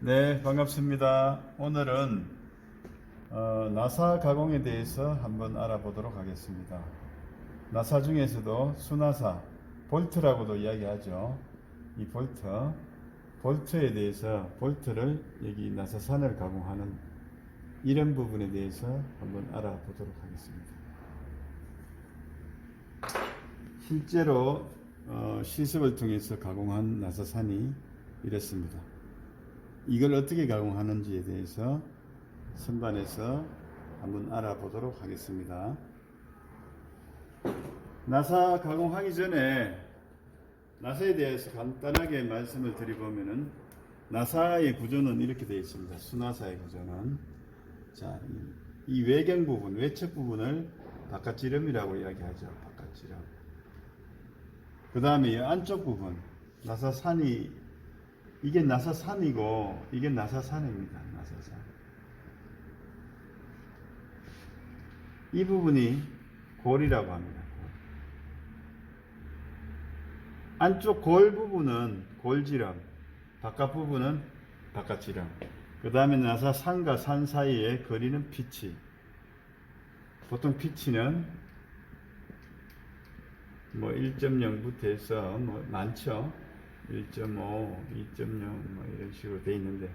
네, 반갑습니다. 오늘은 어, 나사 가공에 대해서 한번 알아보도록 하겠습니다. 나사 중에서도 수나사, 볼트라고도 이야기하죠. 이 볼트, 볼트에 대해서 볼트를 여기 나사산을 가공하는 이런 부분에 대해서 한번 알아보도록 하겠습니다. 실제로 어, 실습을 통해서 가공한 나사산이 이렇습니다. 이걸 어떻게 가공하는지에 대해서 선반에서 한번 알아보도록 하겠습니다. 나사 가공하기 전에 나사에 대해서 간단하게 말씀을 드리보면은 나사의 구조는 이렇게 되어 있습니다. 수나사의 구조는 자, 이, 이 외경 부분, 외측 부분을 바깥 지름이라고 이야기하죠. 바깥 지름. 그 다음에 안쪽 부분, 나사 산이 이게 나사산이고 이게 나사산입니다. 나사산. 이 부분이 골이라고 합니다. 골. 안쪽 골 부분은 골지름, 바깥 부분은 바깥지름. 그 다음에 나사 산과 산 사이에 거리는 피치. 보통 피치는 뭐 1.0부터 해서 뭐 많죠. 1.5, 2.0뭐 이런 식으로 돼 있는데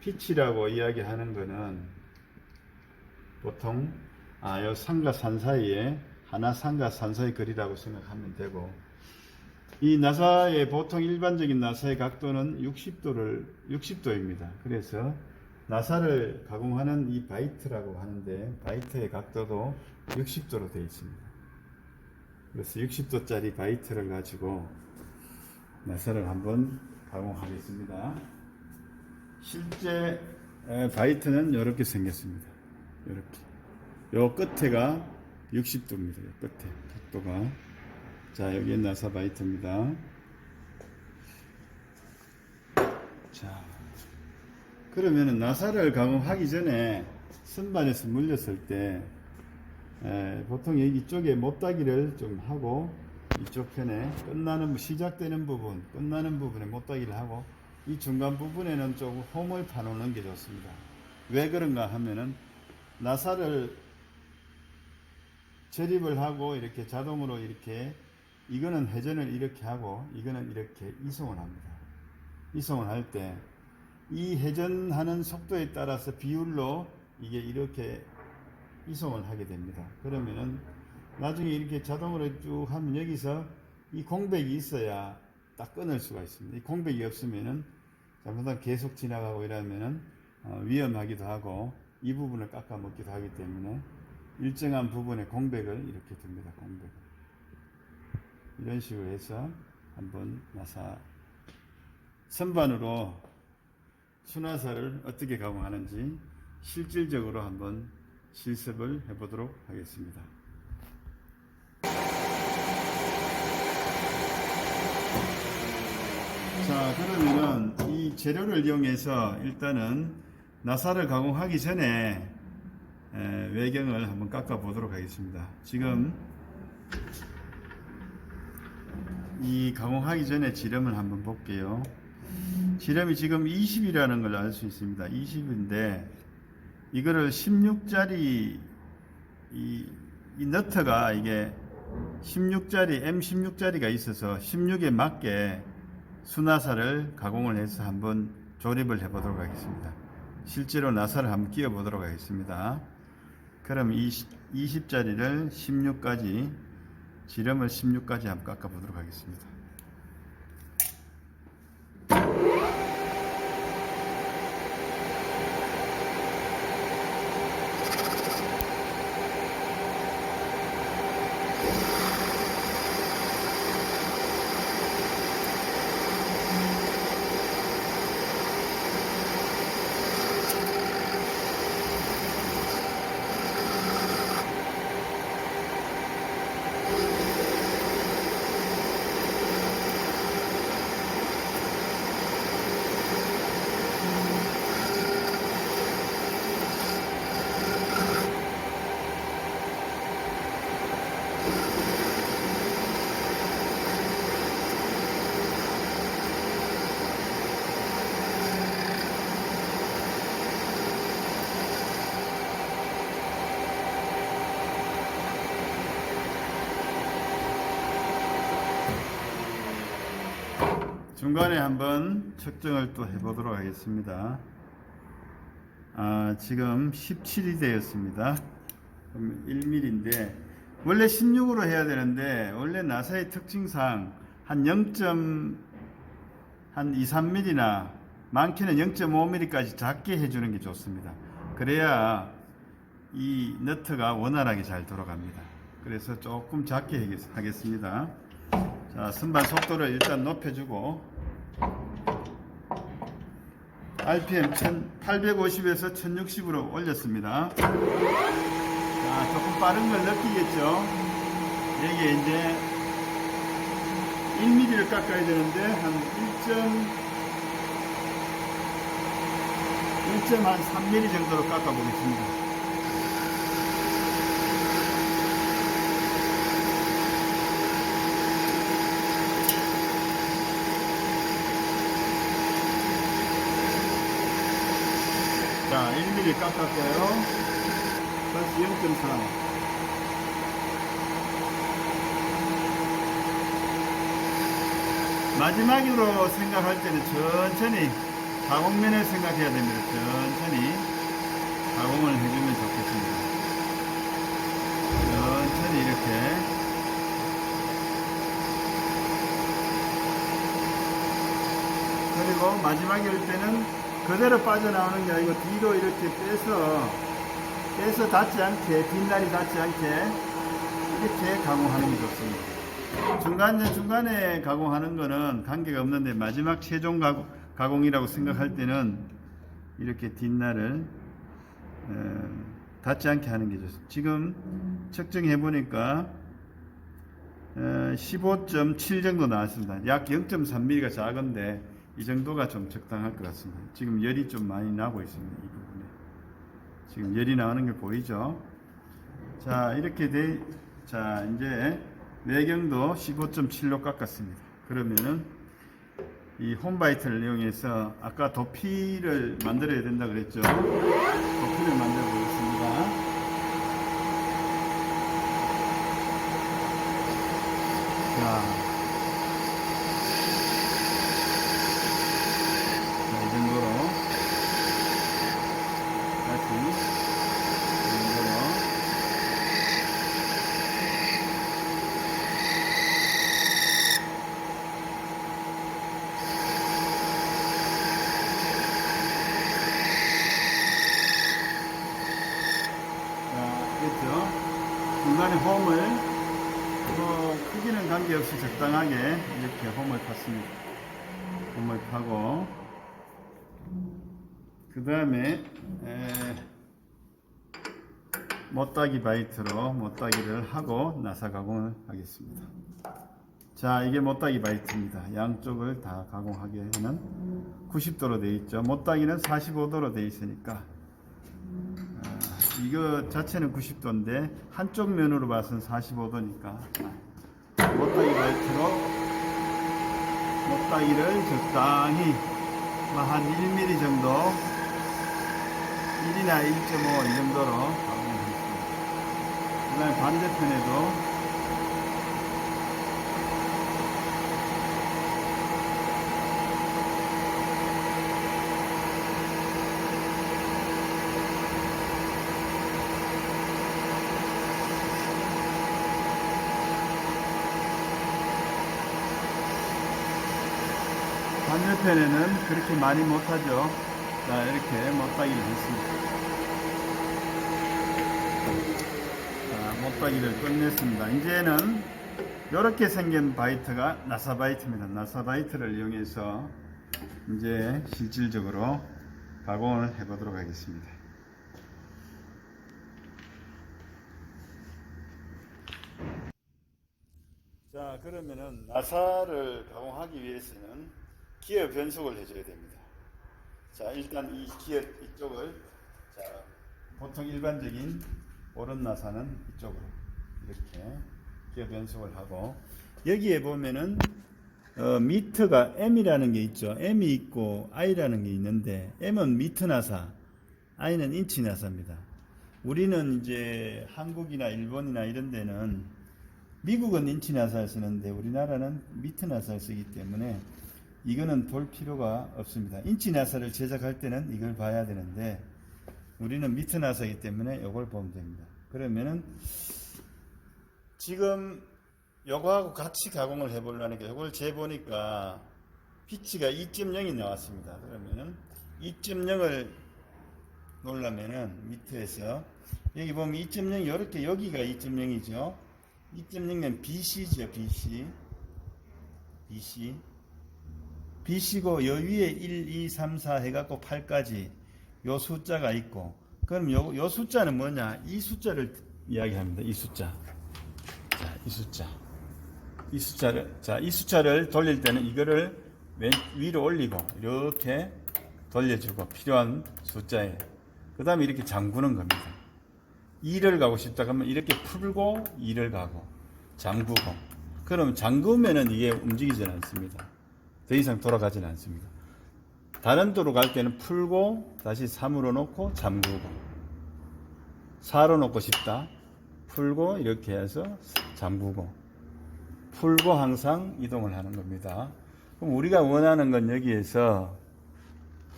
피치라고 이야기하는 거는 보통 아, 요 산과 산 사이에 하나 산과 산 사이 거리라고 생각하면 되고 이 나사의 보통 일반적인 나사의 각도는 60도를 60도입니다. 그래서 나사를 가공하는 이 바이트라고 하는데 바이트의 각도도 60도로 되어 있습니다. 그래서 60도짜리 바이트를 가지고 나사를 한번 가공하겠습니다. 실제 에, 바이트는 이렇게 생겼습니다. 이렇게. 요 끝에가 60도입니다. 요 끝에 각도가. 자, 여기 나사 바이트입니다. 자, 그러면은 나사를 가공하기 전에 선반에서 물렸을 때 에, 보통 여기 쪽에 못다기를 좀 하고 이쪽 편에 끝나는 시작되는 부분, 끝나는 부분에 못다기를 하고 이 중간 부분에는 조금 홈을 파놓는 게 좋습니다. 왜 그런가 하면은 나사를 재립을 하고 이렇게 자동으로 이렇게 이거는 회전을 이렇게 하고 이거는 이렇게 이송을 합니다. 이송을 할 때 이 회전하는 속도에 따라서 비율로 이게 이렇게 이송을 하게 됩니다. 그러면은 나중에 이렇게 자동으로 쭉 하면 여기서 이 공백이 있어야 딱 끊을 수가 있습니다. 이 공백이 없으면은 잘못하면 계속 지나가고 이러면은 어, 위험하기도 하고 이 부분을 깎아 먹기도 하기 때문에 일정한 부분에 공백을 이렇게 둡니다. 공백을. 이런 식으로 해서 한번 나사 선반으로 수나사를 어떻게 가공하는지 실질적으로 한번 실습을 해보도록 하겠습니다. 자, 그러면은 이 재료를 이용해서 일단은 나사를 가공하기 전에 에, 외경을 한번 깎아 보도록 하겠습니다. 지금 이 가공하기 전에 지름을 한번 볼게요. 지름이 지금 20이라는 걸 알 수 있습니다. 20인데 이거를 16짜리 이, 이 너트가 이게 16짜리 M16짜리가 있어서 16에 맞게 수나사를 가공을 해서 한번 조립을 해 보도록 하겠습니다. 실제로 나사를 한번 끼워 보도록 하겠습니다. 그럼 20, 20짜리를 16까지 지름을 16까지 한번 깎아 보도록 하겠습니다. 중간에 한번 측정을 또 해보도록 하겠습니다. 아, 지금 17이 되었습니다. 그럼 1mm인데 원래 16으로 해야 되는데 원래 나사의 특징상 한 0. 한 2, 3mm나 많게는 0.5mm까지 작게 해주는 게 좋습니다. 그래야 이 너트가 원활하게 잘 돌아갑니다. 그래서 조금 작게 하겠- 하겠습니다. 자, 선반 속도를 일단 높여주고 RPM 1850에서 1060으로 올렸습니다. 자, 조금 빠른 걸 느끼겠죠? 여기에 이제 1mm를 깎아야 되는데 한 1. 1.3mm 정도로 깎아 보겠습니다. 자, 1mm 깎았고요. 다시 0.3. 마지막으로 생각할 때는 천천히 가공면을 생각해야 됩니다. 천천히 가공을 해주면 좋겠습니다. 천천히 이렇게 그리고 마지막에 올 때는 그대로 빠져나오는 게 아니고 뒤로 이렇게 빼서 빼서 닿지 않게 뒷날이 닿지 않게 이렇게 가공하는 게 좋습니다. 중간에 중간에 가공하는 거는 관계가 없는데 마지막 최종 가공, 가공이라고 생각할 때는 이렇게 뒷날을 어, 닿지 않게 하는 게 좋습니다. 지금 측정해 보니까 어, 15.7 정도 나왔습니다. 약 0.3mm가 작은데 이 정도가 좀 적당할 것 같습니다. 지금 열이 좀 많이 나고 있습니다. 이 부분에 지금 열이 나오는 게 보이죠? 자 이렇게 돼. 자 이제 내경도 15.7로 깎았습니다. 그러면은 이 홈바이트를 이용해서 아까 도피를 만들어야 된다 그랬죠? 도피를 만들어 보겠습니다. 자, 자, 이 정도로 다시 이 정도로 자, 됐죠? 중간에 홈을 뭐 크기는 관계없이 적당하게 이렇게 홈을 팠습니다. 홈을 파고 그 다음에 못따기 바이트로 못따기를 하고 나사 가공을 하겠습니다. 자 이게 못따기 바이트입니다. 양쪽을 다 가공하기에는 90도로 되어 있죠. 못따기는 45도로 되어 있으니까 이거 자체는 90도인데 한쪽 면으로 봐서는 45도니까 못따기 바이트로 못따기를 적당히 뭐한 1mm 정도 1이나 1.5 이 정도로 가공을 했습니다. 그 다음에 반대편에도 반대편에는 그렇게 많이 못하죠. 자, 이렇게 못따기를 했습니다. 자, 못따기를 끝냈습니다. 이제는 이렇게 생긴 바이트가 나사 바이트입니다. 나사 바이트를 이용해서 이제 실질적으로 가공을 해보도록 하겠습니다. 자, 그러면은 나사를 가공하기 위해서는 기어 변속을 해줘야 됩니다. 자, 일단 이 기어 이쪽을 자, 보통 일반적인 오른 나사는 이쪽으로 이렇게 기어 변속을 하고 여기에 보면은 어, 미터가 M이라는 게 있죠. M이 있고 I라는 게 있는데 M은 미터 나사, I는 인치 나사입니다. 우리는 이제 한국이나 일본이나 이런 데는 미국은 인치 나사를 쓰는데 우리나라는 미터 나사를 쓰기 때문에 이거는 볼 필요가 없습니다. 인치 나사를 제작할 때는 이걸 봐야 되는데 우리는 미터 나사이기 때문에 이걸 보면 됩니다. 그러면은 지금 요거하고 같이 가공을 해보려니까 이걸 재보니까 피치가 2.0이 나왔습니다. 그러면은 2.0을 놓으려면은 밑에서 여기 보면 2.0 이렇게 여기가 2.0이죠. 2.0면 BC죠, BC. BC. BC고 여 위에 1, 2, 3, 4 해갖고 8까지 요 숫자가 있고 그럼 요, 요 숫자는 뭐냐? 이 숫자를 이야기합니다. 이 숫자. 자, 이 숫자. 이 숫자를 자, 이 숫자를 돌릴 때는 이거를 왼 위로 올리고 이렇게 돌려주고 필요한 숫자에 그 다음에 이렇게 잠그는 겁니다. 2를 가고 싶다 그러면 이렇게 풀고 2를 가고 잠그고 그럼 잠그면은 이게 움직이지 않습니다. 더 이상 돌아가지는 않습니다. 다른 도로 갈 때는 풀고 다시 3으로 놓고 잠그고 4로 놓고 싶다. 풀고 이렇게 해서 잠그고 풀고 항상 이동을 하는 겁니다. 그럼 우리가 원하는 건 여기에서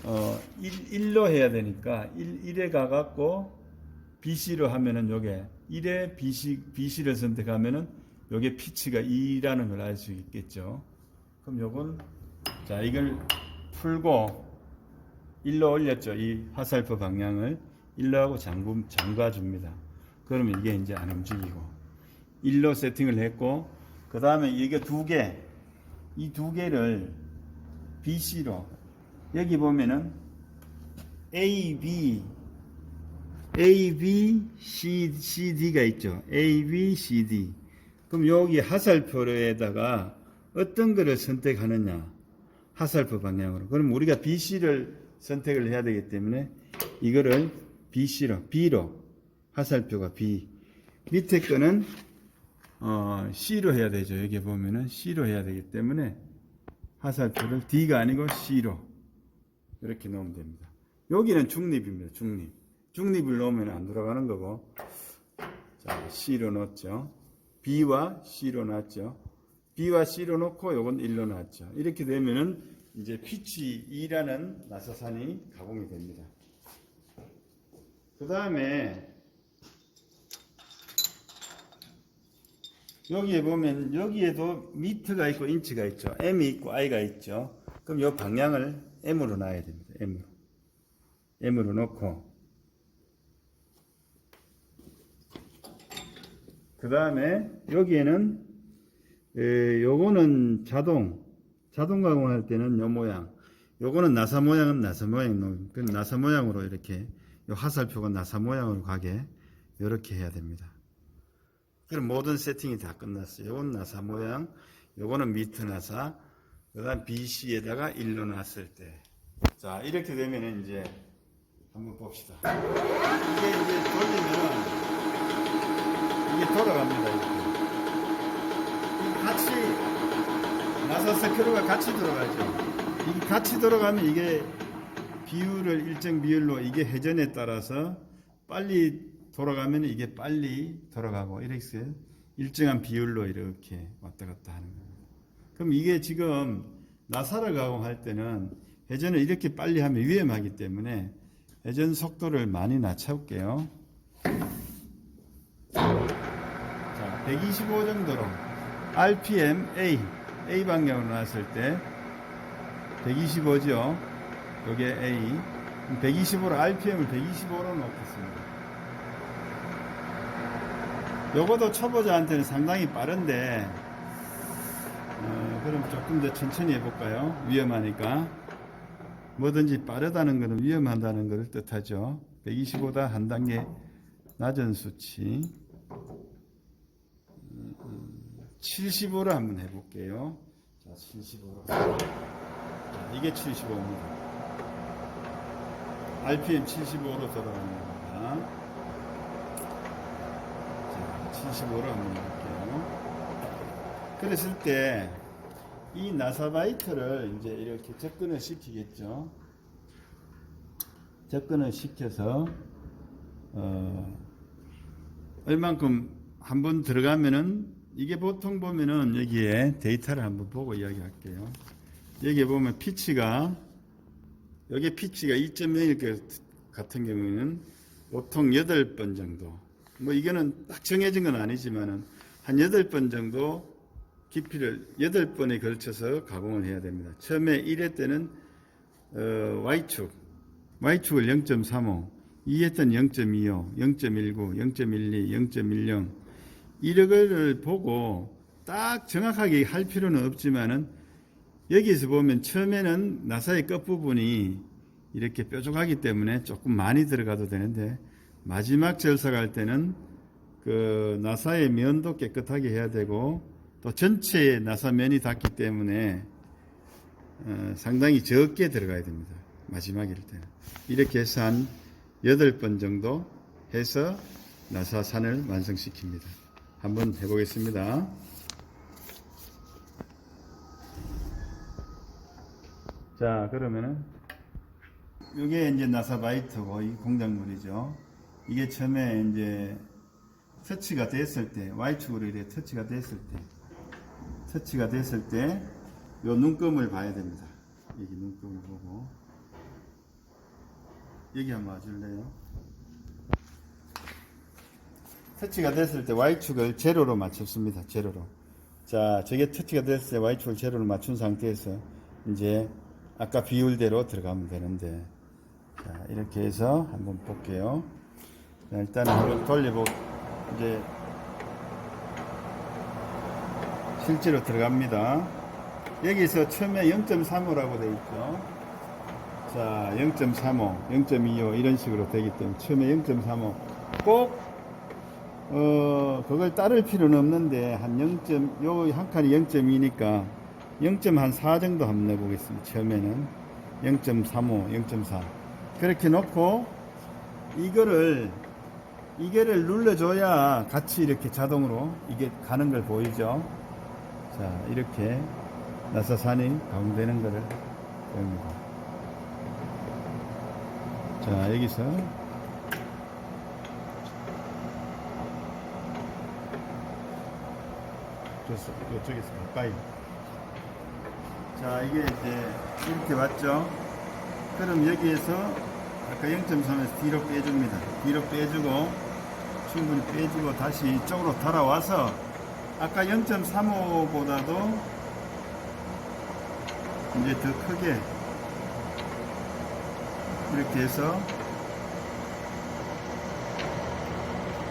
어 1, 로 해야 되니까 1, 1에 가갖고 BC로 하면은 요게 1에 BC, BC를 선택하면은 요게 피치가 2라는 걸 알 수 있겠죠. 그럼 요건 자 이걸 풀고 1로 올렸죠. 이 화살표 방향을 1로 하고 잠금, 잠가 줍니다. 그러면 이게 이제 안 움직이고 1로 세팅을 했고 그 다음에 이게 두 개, 이 두 개를 BC로 여기 보면은 A, B, A, B, C, C, D가 있죠. A, B, C, D. 그럼 여기 화살표에다가 어떤 거를 선택하느냐? 화살표 방향으로. 그럼 우리가 BC를 선택을 해야 되기 때문에 이거를 BC로, B로 화살표가 B. 밑에 거는 어, C로 해야 되죠. 여기 보면은 C로 해야 되기 때문에 화살표를 D가 아니고 C로 이렇게 넣으면 됩니다. 여기는 중립입니다. 중립. 중립을 넣으면 안 돌아가는 거고. 자, C로 넣었죠. B와 C로 놨죠. B와 C로 놓고 요건 1로 놨죠. 이렇게 되면은 이제 피치 2라는 나사산이 가공이 됩니다. 그 다음에 여기에 보면 여기에도 미터가 있고 인치가 있죠. M이 있고 I가 있죠. 그럼 요 방향을 M으로 놔야 됩니다. M으로. M으로 놓고 그 다음에 여기에는 에, 요거는 자동 자동 가공할 때는 요 모양 요거는 나사 모양은 나사 모양 그 나사 모양으로 이렇게 요 화살표가 나사 모양으로 가게 이렇게 해야 됩니다. 그럼 모든 세팅이 다 끝났어요. 요건 나사 모양, 요거는 미트 나사, 그다음 BC에다가 일로 놨을 때. 자, 이렇게 되면은 이제 한번 봅시다. 이게 이제 돌리면은 이게 돌아갑니다. 이렇게. 이 같이 나사 스크루가 같이 돌아가죠. 이게 같이 돌아가면 이게 비율을 일정 비율로 이게 회전에 따라서 빨리 돌아가면 이게 빨리 돌아가고 이렇게 일정한 비율로 이렇게 왔다 갔다 하는 겁니다. 그럼 이게 지금 나사를 가공할 때는 회전을 이렇게 빨리 하면 위험하기 때문에 회전 속도를 많이 낮춰볼게요. 자, 125 정도로 RPM A A 방향으로 놨을 때 125죠. 요게 A 125로 RPM을 125로 놓겠습니다. 요거도 초보자한테는 상당히 빠른데 어, 그럼 조금 더 천천히 해볼까요? 위험하니까 뭐든지 빠르다는 것은 위험하다는 것을 뜻하죠. 125보다 한 단계 낮은 수치 75로 한번 해볼게요. 자, 75로. 자, 이게 75입니다. RPM 75로 돌아갑니다. 자, 75로 한번 해볼게요. 그랬을 때, 이 나사바이트를 이제 이렇게 접근을 시키겠죠. 접근을 시켜서, 어, 얼만큼 한 번 들어가면은 이게 보통 보면은 여기에 데이터를 한번 보고 이야기할게요. 여기 보면 피치가 여기 피치가 2.0일 같은 경우에는 보통 8번 정도. 뭐 이거는 딱 정해진 건 아니지만은 한 8번 정도 깊이를 8번에 걸쳐서 가공을 해야 됩니다. 처음에 1회 때는 어, Y축, Y축을 0.35, 2회 때는 0.25, 0.19, 0.12, 0.10 이력을 보고 딱 정확하게 할 필요는 없지만은 여기서 보면 처음에는 나사의 끝부분이 이렇게 뾰족하기 때문에 조금 많이 들어가도 되는데 마지막 절삭할 때는 그 나사의 면도 깨끗하게 해야 되고 또 전체 나사 면이 닿기 때문에 어, 상당히 적게 들어가야 됩니다. 마지막일 때는. 이렇게 해서 한 8번 정도 해서 나사산을 완성시킵니다. 한번 해보겠습니다. 자, 그러면은 이게 이제 나사바이트고 이 공작물이죠. 이게 처음에 이제 터치가 됐을 때 Y축으로 이렇게 터치가 됐을 때 터치가 됐을 때요 눈금을 봐야 됩니다. 여기 눈금을 보고 여기 한번 와줄래요? 터치가 됐을 때 Y축을 제로로 맞췄습니다. 제로로. 자, 저게 터치가 됐을 때 Y축을 제로로 맞춘 상태에서 이제 아까 비율대로 들어가면 되는데 자, 이렇게 해서 한번 볼게요. 자, 일단 한번 돌려보고 이제 실제로 들어갑니다. 여기서 처음에 0.35라고 되어 있죠. 자, 0.35, 0.25 이런 식으로 되기 때문에 처음에 0.35 꼭 어, 그걸 따를 필요는 없는데 한 0. 요한 칸이 0.2니까 0.4 정도 한번 내보겠습니다. 처음에는 0.35, 0.4 그렇게 놓고 이거를 이게를 눌러줘야 같이 이렇게 자동으로 이게 가는 걸 보이죠. 자 이렇게 나사산이 가공되는 것을 보입니다. 자 여기서 좋습 이쪽에서 가까이. 자 이게 이제 이렇게 왔죠? 그럼 여기에서 아까 0.3에서 뒤로 빼줍니다. 뒤로 빼주고 충분히 빼주고 다시 이쪽으로 돌아와서 아까 0.35보다도 이제 더 크게 이렇게 해서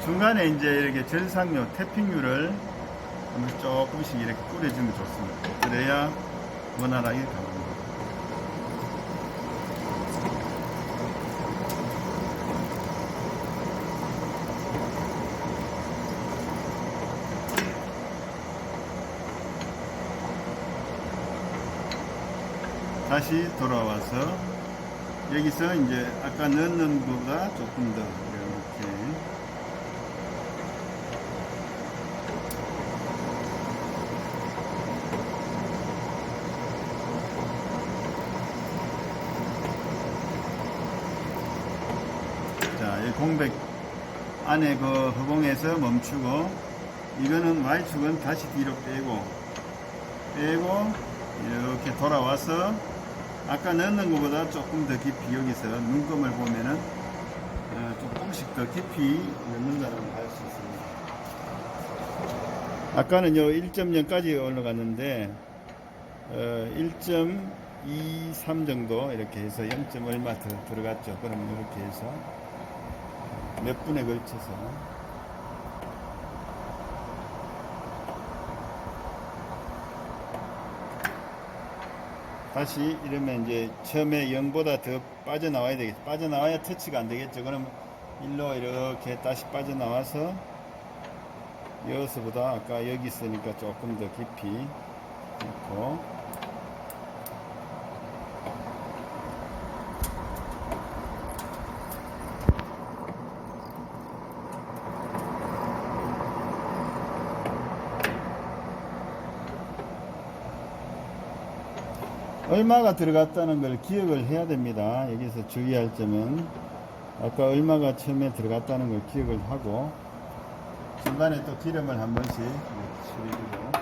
중간에 이제 이렇게 절상료 태핑률 을 한번 조금씩 이렇게 뿌려주면 좋습니다. 그래야 원활하게 가봅니다. 다시 돌아와서 여기서 이제 아까 넣는 것보다 조금 더 이렇게 자, 이 공백 안에 그 허공에서 멈추고 이거는 Y축은 다시 뒤로 빼고 빼고 이렇게 돌아와서 아까 넣는 것보다 조금 더 깊이 여기서 눈금을 보면은 어, 조금씩 더 깊이 넣는다는 걸 알 수 있습니다. 아까는 요 1.0까지 올라갔는데 어, 1.23 정도 이렇게 해서 0. 얼마 더 들어갔죠. 그럼 이렇게 해서 몇 분에 걸쳐서 다시 이러면 이제 처음에 0보다 더 빠져나와야 되겠죠. 빠져나와야 터치가 안 되겠죠. 그럼 일로 이렇게 다시 빠져나와서 여기서보다 아까 여기 있으니까 조금 더 깊이 넣고 얼마가 들어갔다는 걸 기억을 해야 됩니다. 여기서 주의할 점은 아까 얼마가 처음에 들어갔다는 걸 기억을 하고 중간에 또 기름을 한 번씩 줄이고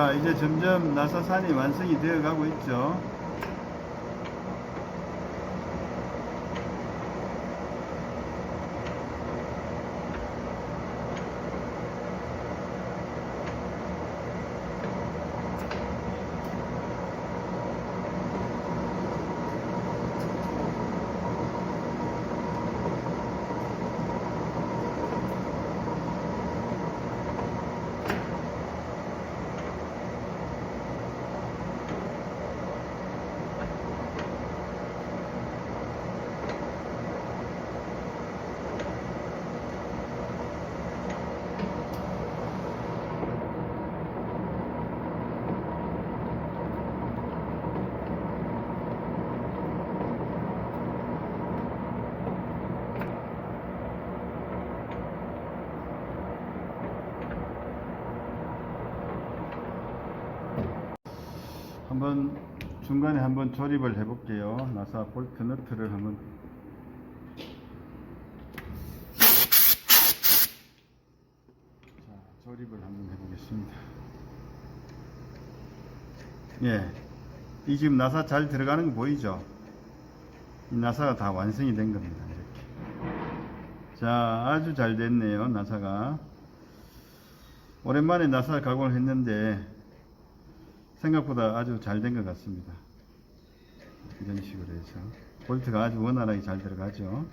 자, 이제 점점 나사산이 완성이 되어 가고 있죠. 한번 중간에 한번 조립을 해 볼게요. 나사 볼트 너트를 한번 자, 조립을 한번 해 보겠습니다. 예. 이 지금 나사 잘 들어가는 거 보이죠? 이 나사가 다 완성이 된 겁니다. 이렇게. 자, 아주 잘 됐네요. 나사가. 오랜만에 나사 가공을 했는데 생각보다 아주 잘 된 것 같습니다. 이런 식으로 해서 볼트가 아주 원활하게 잘 들어가죠.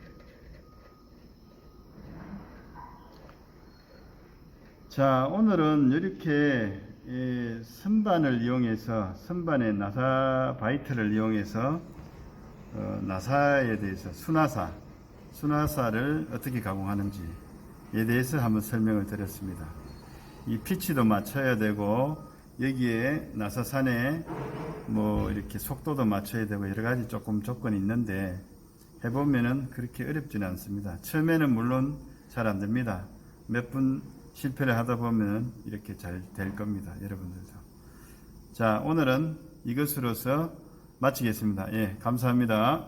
자, 오늘은 이렇게 예, 선반을 이용해서 선반의 나사 바이트를 이용해서 어, 나사에 대해서 수나사, 수나사를 어떻게 가공하는지에 대해서 한번 설명을 드렸습니다. 이 피치도 맞춰야 되고 여기에 나사산에 뭐 이렇게 속도도 맞춰야 되고 여러 가지 조금 조건이 있는데 해보면은 그렇게 어렵지는 않습니다. 처음에는 물론 잘 안 됩니다. 몇 분 실패를 하다 보면 이렇게 잘 될 겁니다. 여러분들도. 자, 오늘은 이것으로서 마치겠습니다. 예, 감사합니다.